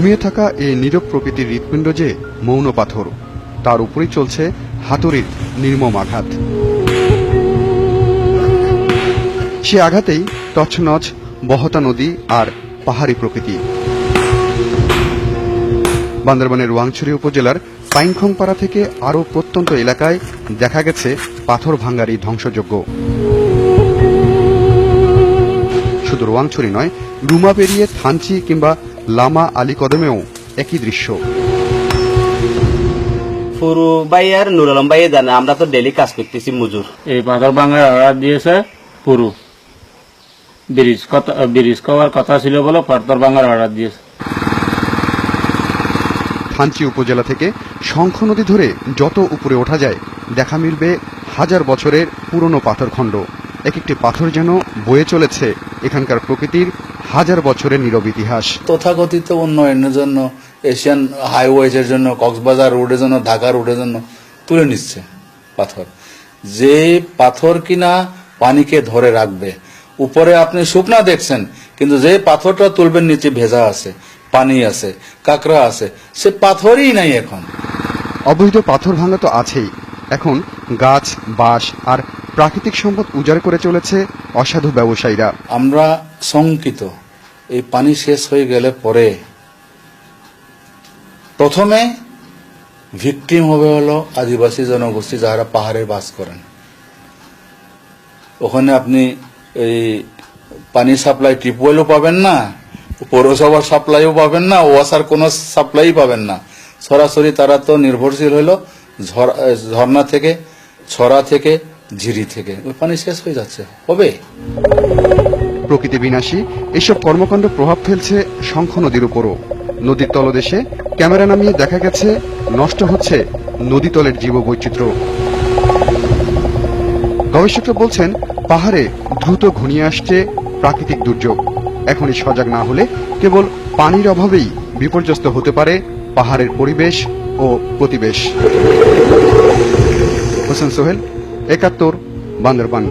ঘুমিয়ে থাকা এই নীরব প্রকৃতির হৃৎপিণ্ড যে মৌন পাথর, তার উপরেই চলছে হাতুড়ির নির্মম আঘাত। সে আঘাতেই তছনছ বহতা নদী আর পাহাড়ি প্রকৃতি। বান্দরবানের ওয়াংছড়ি উপজেলার পাইনখংপাড়া থেকে আরও প্রত্যন্ত এলাকায় দেখা গেছে পাথর ভাঙ্গারি ধ্বংসযজ্ঞ। শুধু রোয়াংছড়ি নয়, রুমা পেরিয়ে থানচি কিংবা লামা আলী কদমেও একই দৃশ্য। পুরু ভাই আর নুর আলম ভাই জানে আমরা তো ডেলি কাজ করতেছি মজুর। এই পাথর ভাঙার অর্ডার দিয়েছে পুরু ব্রিজ কথা ব্রিজ করার কথা ছিল বলে পাথর ভাঙার অর্ডার দিয়েছে। থানচি উপজেলা থেকে শঙ্খ নদী ধরে যত উপরে ওঠা যায় দেখা মিলবে হাজার বছরের পুরনো পাথরখণ্ড। এক একটি পাথর যেন বয়ে চলেছে এখানকার প্রকৃতির হাজার বছরের নীরব ইতিহাস। তথাকথিত উন্নয়নের জন্য এশিয়ান হাইওয়েজের জন্য কক্সবাজার রোডের জন্য ঢাকা রোডের জন্য তুলে নিচ্ছে পাথর। যে পাথর কিনা পানিকে ধরে রাখবে উপরে আপনি শুকনা দেখছেন কিন্তু যে পাথরটা তুলবেন নিচে ভেজা আছে পানি আছে কাঁকড়া আছে সে পাথরই নাই এখন। অবৈধ পাথর ভাঙা তো আছেই। এখন গাছ, বাঁশ আর প্রাকৃতিক সম্পদ উজাড় করে চলেছে অসাধু ব্যবসায়ীরা। আমরা শঙ্কিত। এই পানি শেষ হয়ে গেলে পরে প্রথমে ভিকটিম হবে হলো আদিবাসী জনগোষ্ঠী যারা পাহাড়ে বাস করেন। ওখানে আপনি এই পানি সাপ্লাই টিউবওয়েলও পাবেন না পৌরসভার সাপ্লাইও পাবেন না, ওয়াসার কোনো সাপ্লাই পাবেন না। সরাসরি তারা তো নির্ভরশীল হলো ঝর্ণা থেকে, ছড়া থেকে, ঝিরি থেকে। পানি শেষ হয়ে যাচ্ছে। হবে? প্রকৃতি বিনাশী, এসব কর্মকাণ্ড প্রভাব ফেলছে শঙ্খ নদীর উপরও। নদীর তলদেশে ক্যামেরা নামিয়ে দেখা গেছে, নষ্ট হচ্ছে নদীতলের জীববৈচিত্র্য। গবেষকরা বলছেন, পাহাড়ে দ্রুত ঘনিয়ে আসছে প্রাকৃতিক দুর্যোগ। এখনই সজাগ না হলে কেবল পানির অভাবেই বিপর্যস্ত হতে পারে পাহাড়ের পরিবেশ ও প্রতিবেশ। হোসেন সোহেল একাত্তর বান্দরবান।